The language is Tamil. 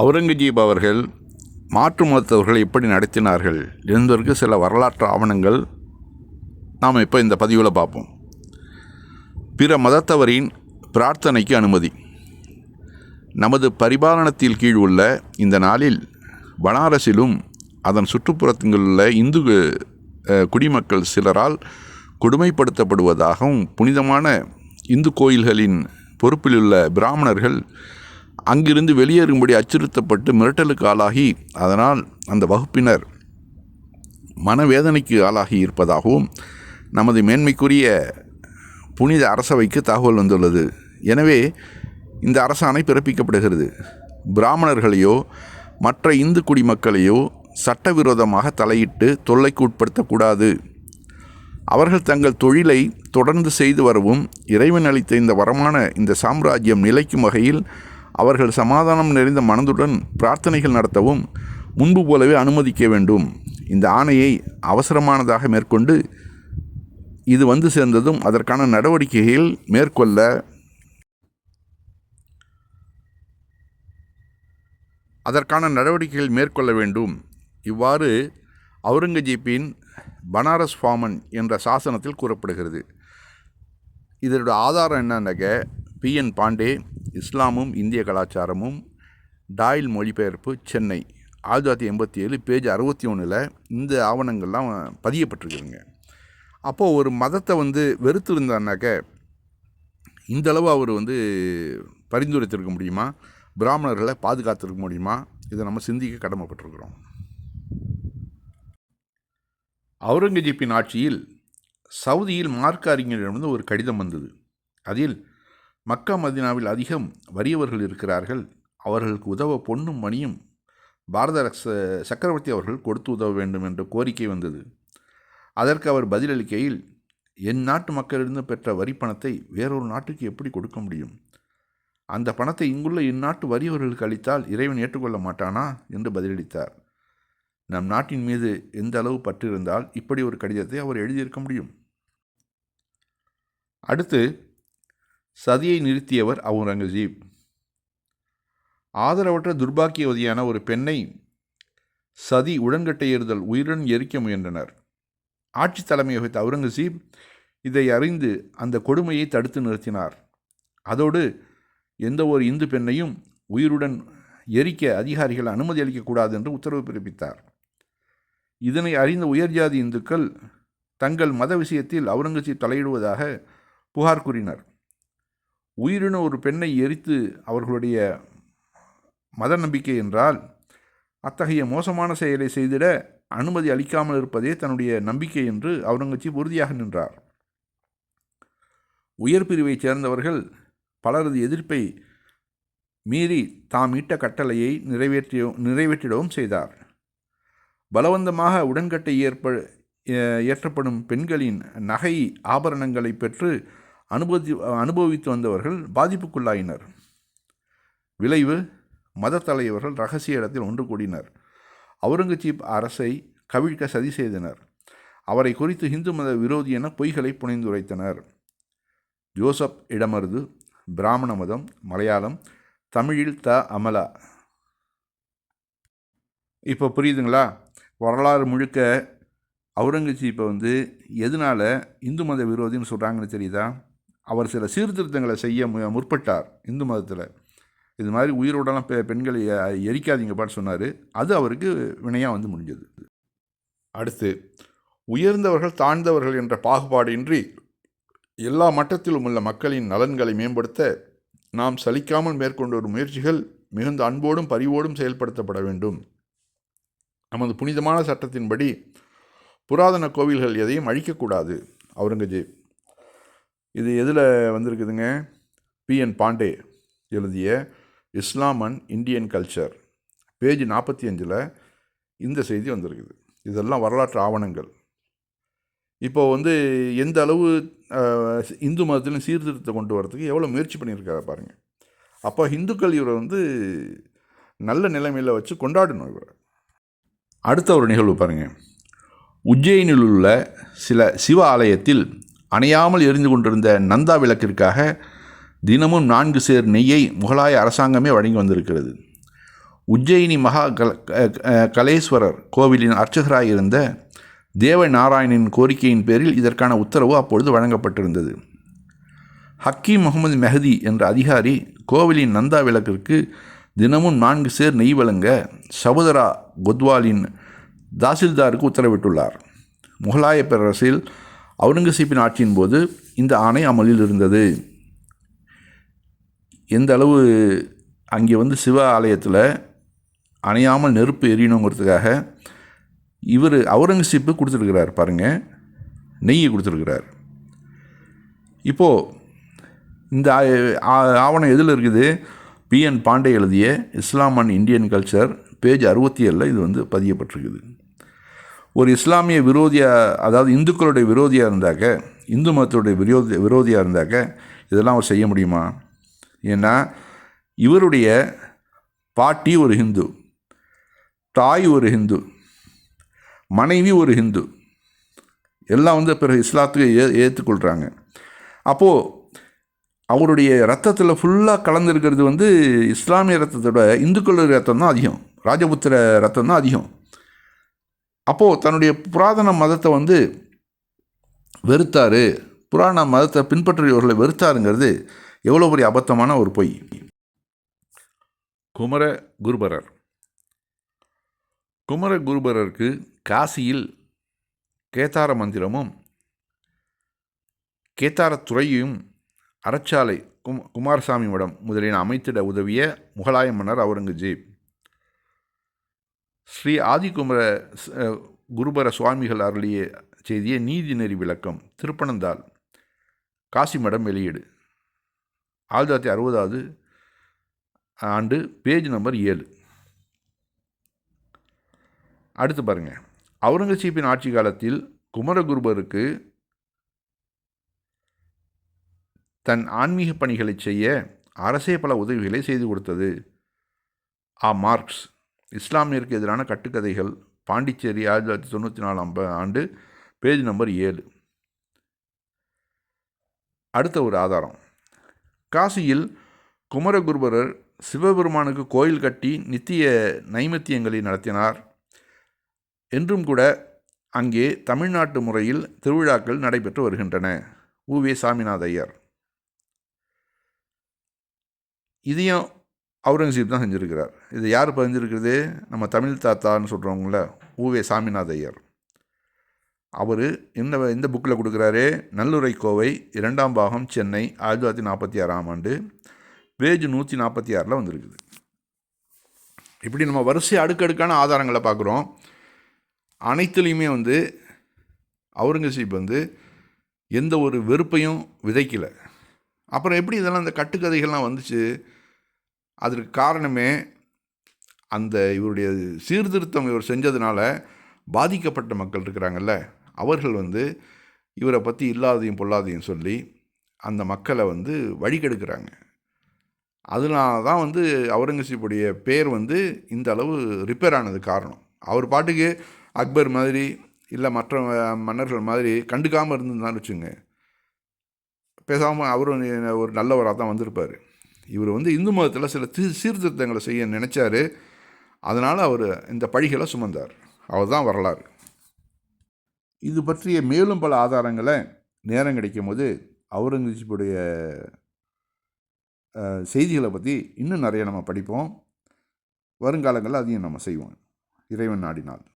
அவுரங்கஜீப் அவர்கள் மாற்று மதத்தவர்களை எப்படி நடத்தினார்கள் என்பதற்கு சில வரலாற்று ஆவணங்கள் நாம் இப்போ இந்த பதிவில் பார்ப்போம். பிற மதத்தவரின் பிரார்த்தனைக்கு அனுமதி. நமது பரிபாலனத்தில் கீழ் உள்ள இந்த நாளில் பனாரஸிலும் அதன் சுற்றுப்புறத்தில் உள்ள இந்து குடிமக்கள் சிலரால் கொடுமைப்படுத்தப்படுவதாகவும் புனிதமான இந்து கோயில்களின் பொறுப்பிலுள்ள பிராமணர்கள் அங்கிருந்து வெளியேறும்படி அச்சுறுத்தப்பட்டு மிரட்டலுக்கு ஆளாகி அதனால் அந்த வகுப்பினர் மனவேதனைக்கு ஆளாகி இருப்பதாகவும் நமது மேன்மைக்குரிய புனித அரசவைக்கு தகவல் வந்துள்ளது. எனவே இந்த அரசாணை பிறப்பிக்கப்படுகிறது. பிராமணர்களையோ மற்ற இந்து குடிமக்களையோ சட்டவிரோதமாக தலையிட்டு தொல்லைக்கு உட்படுத்தக்கூடாது. அவர்கள் தங்கள் தொழிலை தொடர்ந்து செய்து வரவும் இறைவன் அளித்த இந்த வரமான இந்த சாம்ராஜ்யம் நிலைக்கும் வகையில் அவர்கள் சமாதானம் நிறைந்த மனதுடன் பிரார்த்தனைகள் நடத்தவும் முன்பு போலவே அனுமதிக்க வேண்டும். இந்த ஆணையை அவசரமானதாக மேற்கொண்டு இது வந்து சேர்ந்ததும் அதற்கான நடவடிக்கைகள் மேற்கொள்ள அதற்கான நடவடிக்கைகள் மேற்கொள்ள வேண்டும். இவ்வாறு அவுரங்கஜீப்பின் பனாரஸ் ஃபாமன் என்ற சாசனத்தில் கூறப்படுகிறது. இதனுடைய ஆதாரம் என்னன்னாக்க பிஎன் பாண்டே இஸ்லாமும் இந்திய கலாச்சாரமும் டாயில் மொழிபெயர்ப்பு சென்னை. ஆயிரத்தி தொள்ளாயிரத்தி எண்பத்தி ஏழு பேஜ் அறுபத்தி ஒன்றில் இந்த ஆவணங்கள்லாம் பதியப்பட்டிருக்குதுங்க. அப்போது ஒரு மதத்தை வந்து வெறுத்து இருந்தாருனாக்க இந்தளவு அவர் வந்து பரிந்துரைத்திருக்க முடியுமா? பிராமணர்களை பாதுகாத்திருக்க முடியுமா? இதை நம்ம சிந்திக்க கடமைப்பட்டிருக்கிறோம். அவுரங்கஜீப்பின் ஆட்சியில் சவுதியில் மார்க்க அறிஞரிடமிருந்து ஒரு கடிதம் வந்தது. அதில் மக்கா மதினாவில் அதிகம் வறியவர்கள் இருக்கிறார்கள். அவர்களுக்கு உதவ பொன்னும் மணியும் பாரத சக்கரவர்த்தி அவர்கள் கொடுத்து உதவ வேண்டும் என்ற கோரிக்கை வந்தது. அதற்கு அவர் பதிலளிக்கையில் என் நாட்டு மக்களிடம் பெற்ற வரி பணத்தை வேறொரு நாட்டுக்கு எப்படி கொடுக்க முடியும்? அந்த பணத்தை இங்குள்ள இந்நாட்டு வறியவர்களுக்கு அளித்தால் இறைவன் ஏற்றுக்கொள்ள மாட்டானா? என்று பதிலளித்தார். நம் நாட்டின் மீது எந்த அளவு பற்று இருந்தால் இப்படி ஒரு கடிதத்தை அவர் எழுதியிருக்க முடியும். அடுத்து சதியை நிறுத்தியவர் அவுரங்கசீப். ஆதரவற்ற துர்பாக்கியவதியான ஒரு பெண்ணை சதி உடன்கட்டை ஏறுதல் உயிருடன் எரிக்க முயன்றனர். ஆட்சி தலைமை வகித்த அவுரங்கசீப் இதை அறிந்து அந்த கொடுமையை தடுத்து நிறுத்தினார். அதோடு எந்த ஒரு இந்து பெண்ணையும் உயிருடன் எரிக்க அதிகாரிகள் அனுமதி அளிக்கக்கூடாது என்று உத்தரவு பிறப்பித்தார். இதனை அறிந்த உயர்ஜாதி இந்துக்கள் தங்கள் மத விஷயத்தில் அவுரங்கசீப் தலையிடுவதாக புகார் கூறினர். உயிரின ஒரு பெண்ணை எரித்து அவர்களுடைய மத நம்பிக்கை என்றால் அத்தகைய மோசமான செயலை செய்திட அனுமதி அளிக்காமல் இருப்பதே தன்னுடைய நம்பிக்கை என்று அவுரங்கசீப் உறுதியாக நின்றார். உயர் பிரிவைச் சேர்ந்தவர்கள் பலரது எதிர்ப்பை மீறி தாம் ஈட்ட கட்டளையை நிறைவேற்றிய நிறைவேற்றிடவும் செய்தார். பலவந்தமாக உடன்கட்டை ஏற்ப ஏற்றப்படும் பெண்களின் நகை ஆபரணங்களை பெற்று அனுபவி அனுபவித்து வந்தவர்கள் பாதிப்புக்குள்ளாயினர். விளைவு மத தலைவர்கள் ரகசிய இடத்தில் ஒன்று கூடினர். அவுரங்கசீப் அரசை கவிழ்க்க சதி செய்தனர். அவரை குறித்து இந்து மத விரோதி என பொய்களை புனைந்துரைத்தனர். ஜோசப் இடமருது பிராமண மதம் மலையாளம் தமிழில் த அமலா. இப்போ புரியுதுங்களா? வரலாறு முழுக்க அவுரங்கசீப்பை வந்து எதனால் இந்து மத விரோதின்னு சொல்கிறாங்கன்னு தெரியுதா? அவர் சில சீர்திருத்தங்களை செய்ய முற்பட்டார் இந்து மதத்தில். இது மாதிரி உயிரோடலாம் பெ பெண்களை எரிக்காதீங்கப்பான்னு சொன்னார். அது அவருக்கு வினையாக வந்து முடிஞ்சது. அடுத்து உயர்ந்தவர்கள் தாழ்ந்தவர்கள் என்ற பாகுபாடின்றி எல்லா மட்டத்திலும் உள்ள மக்களின் நலன்களை மேம்படுத்த நாம் சலிக்காமல் மேற்கொண்டு வரும் முயற்சிகள் மிகுந்த அன்போடும் பரிவோடும் செயல்படுத்தப்பட வேண்டும். நமது புனிதமான சட்டத்தின்படி புராதன கோவில்கள் எதையும் அழிக்கக்கூடாது. அவுரங்கஜீப் இது எதில் வந்திருக்குதுங்க? பி. என். பாண்டே எழுதிய Islam and Indian culture. Page நாற்பத்தி அஞ்சில் இந்த செய்தி வந்திருக்குது. இதெல்லாம் வரலாற்று ஆவணங்கள். இப்போ வந்து எந்த அளவு இந்து மதத்திலும் சீர்திருத்தம் கொண்டு வரதுக்கு எவ்வளோ முயற்சி பண்ணியிருக்காரு பாருங்கள் அப்போ இந்துக்கள் இவரை வந்து நல்ல நிலைமையில் வச்சு கொண்டாடணும் இவரை. அடுத்த ஒரு நிகழ்வு பாருங்கள் உஜ்ஜயினில் உள்ள சில சிவ ஆலயத்தில் அணையாமல் எரிந்து கொண்டிருந்த நந்தா விளக்கிற்காக தினமும் நான்கு சேர் நெய்யை முகலாய அரசாங்கமே வழங்கி வந்திருக்கிறது. உஜ்ஜயினி மகா கல க- கலேஸ்வரர் கோவிலின் அர்ச்சகராக இருந்த தேவநாராயணின் கோரிக்கையின் பேரில் இதற்கான உத்தரவு அப்பொழுது வழங்கப்பட்டிருந்தது. ஹக்கீம் முகமது மெஹதி என்ற அதிகாரி கோவிலின் நந்தா விளக்கிற்கு தினமும் நான்கு சேர் நெய் வழங்க சகோதரா கொத்வாலின் தாசில்தாருக்கு உத்தரவிட்டுள்ளார். முகலாய பேரரசில் அவுரங்கசீப்பின் ஆட்சியின் போது இந்த ஆணை அமலில் இருந்தது. எந்த அளவு அங்கே வந்து சிவ ஆலயத்தில் அணையாமல் நெருப்பு எரியணுங்கிறதுக்காக இவர் அவுரங்கசீப்பு கொடுத்துருக்கிறார் பாருங்கள் நெய்யை கொடுத்துருக்கிறார். இப்போது இந்த ஆவணம் எதில் இருக்குது? பிஎன் பாண்டே எழுதிய Islam and Indian culture page அறுபத்தி ஏழில் இது வந்து பதியப்பட்டிருக்குது. ஒரு இஸ்லாமிய விரோதியாக அதாவது இந்துக்களுடைய விரோதியாக இருந்தாக்க இந்து மதத்துடைய விரோதி விரோதியாக இருந்தாக்க இதெல்லாம் அவர் செய்ய முடியுமா? ஏன்னா இவருடைய பாட்டி ஒரு ஹிந்து தாய் ஒரு ஹிந்து மனைவி ஒரு ஹிந்து எல்லாம் வந்து பிறகு இஸ்லாத்துக்கு ஏ ஏற்றுக்கொள்கிறாங்க அப்போது அவருடைய ரத்தத்தில் ஃபுல்லாக கலந்துருக்கிறது வந்து இஸ்லாமிய ரத்தத்தோட இந்துக்களுடைய ரத்தம் தான் அதிகம் ராஜபுத்திர ரத்தம் தான் அதிகம். அப்போது தன்னுடைய புராதன மதத்தை வந்து வெறுத்தாரு. புராண மதத்தை பின்பற்றியவர்களை வெறுத்தாருங்கிறது எவ்வளோ பெரிய அபத்தமான ஒரு பொய். குமர குருபரர் குமர குருபரருக்கு காசியில் கேதார மந்திரமும் கேத்தாரத்துறையும் அறச்சாலை கும் குமாரசாமி மடம் முதலியன அமைத்திட உதவிய முகலாய மன்னர் அவுரங்கஜீப் ஸ்ரீ ஆதிகுமர குருபர சுவாமிகள் அருளிய செய்திய நீதிநெறி விளக்கம் திருப்பனந்தாள் காசி மடம் வெளியீடு. ஆயிரத்தி தொள்ளாயிரத்தி அறுபதாவது ஆண்டு பேஜ் நம்பர் ஏழு. அடுத்து பாருங்கள் அவுரங்கசீப்பின் ஆட்சி காலத்தில் குமரகுருபருக்கு தன் ஆன்மீக பணிகளை செய்ய அரசே பல உதவிகளை செய்து கொடுத்தது. ஆ மார்க்ஸ். இஸ்லாமியருக்கு எதிரான கட்டுக்கதைகள் பாண்டிச்சேரி ஆயிரத்தி தொள்ளாயிரத்தி தொண்ணூற்றி நாலாம் ஆண்டு பேஜ் நம்பர் ஏழு. அடுத்த ஒரு ஆதாரம். காசியில் குமரகுருபரர் சிவபெருமானுக்கு கோயில் கட்டி நித்திய நைமித்தியங்களை நடத்தினார். என்றும் கூட அங்கே தமிழ்நாட்டு முறையில் திருவிழாக்கள் நடைபெற்று வருகின்றன. உ. சாமிநாத ஐயர். இதையும் அவுரங்கசீப் தான் செஞ்சுருக்கிறார். இது யார் பதிஞ்சிருக்கிறது? நம்ம தமிழ் தாத்தான்னு சொல்கிறவங்கள ஊவே சாமிநாத ஐயர். அவர் இந்த இந்த புக்கில் கொடுக்குறாரு நல்லுரை கோவை இரண்டாம் பாகம் சென்னை ஆயிரத்தி தொள்ளாயிரத்தி நாற்பத்தி ஆறாம் ஆண்டு பேஜ் நூற்றி நாற்பத்தி ஆறில் வந்திருக்குது. இப்படி நம்ம வரிசை அடுக்கடுக்கான ஆதாரங்களை பார்க்குறோம். அனைத்துலேயுமே வந்து அவுரங்கசீப் வந்து எந்த ஒரு வெறுப்பையும் விதைக்கலை. அப்புறம் எப்படி இதெல்லாம் இந்த கட்டுக்கதைகள்லாம் வந்துச்சு? அதற்கு காரணமே அந்த இவருடைய சீர்திருத்தம் இவர் செஞ்சதுனால பாதிக்கப்பட்ட மக்கள் இருக்கிறாங்கல்ல அவர்கள் வந்து இவரை பற்றி இல்லாதையும் பொல்லாதையும் சொல்லி அந்த மக்களை வந்து வழிகெடுக்கிறாங்க. அதனால தான் வந்து அவுரங்கசீப்புடைய பேர் வந்து இந்த அளவு ரிப்பேர் ஆனது காரணம். அவர் பாட்டுக்கு அக்பர் மாதிரி இல்லை மற்ற மன்னர்கள் மாதிரி கண்டுக்காமல் இருந்திருந்தான்னு வச்சுங்க பேசாமல் அவரும் ஒரு நல்லவராக தான் வந்திருப்பார். இவர் வந்து இந்து மதத்தில் சில தீ சீர்திருத்தங்களை செய்ய நினச்சாரு. அதனால் அவர் இந்த பழிகளை சுமந்தார். அவர் தான் வரலாறு. இது பற்றிய மேலும் பல ஆதாரங்களை நேரம் கிடைக்கும் போது அவுரங்கசீப்புடைய செய்திகளை பற்றி இன்னும் நிறைய நம்ம படிப்போம். வருங்காலங்களில் அதையும் நம்ம செய்வோம். இறைவன் நாடினால்.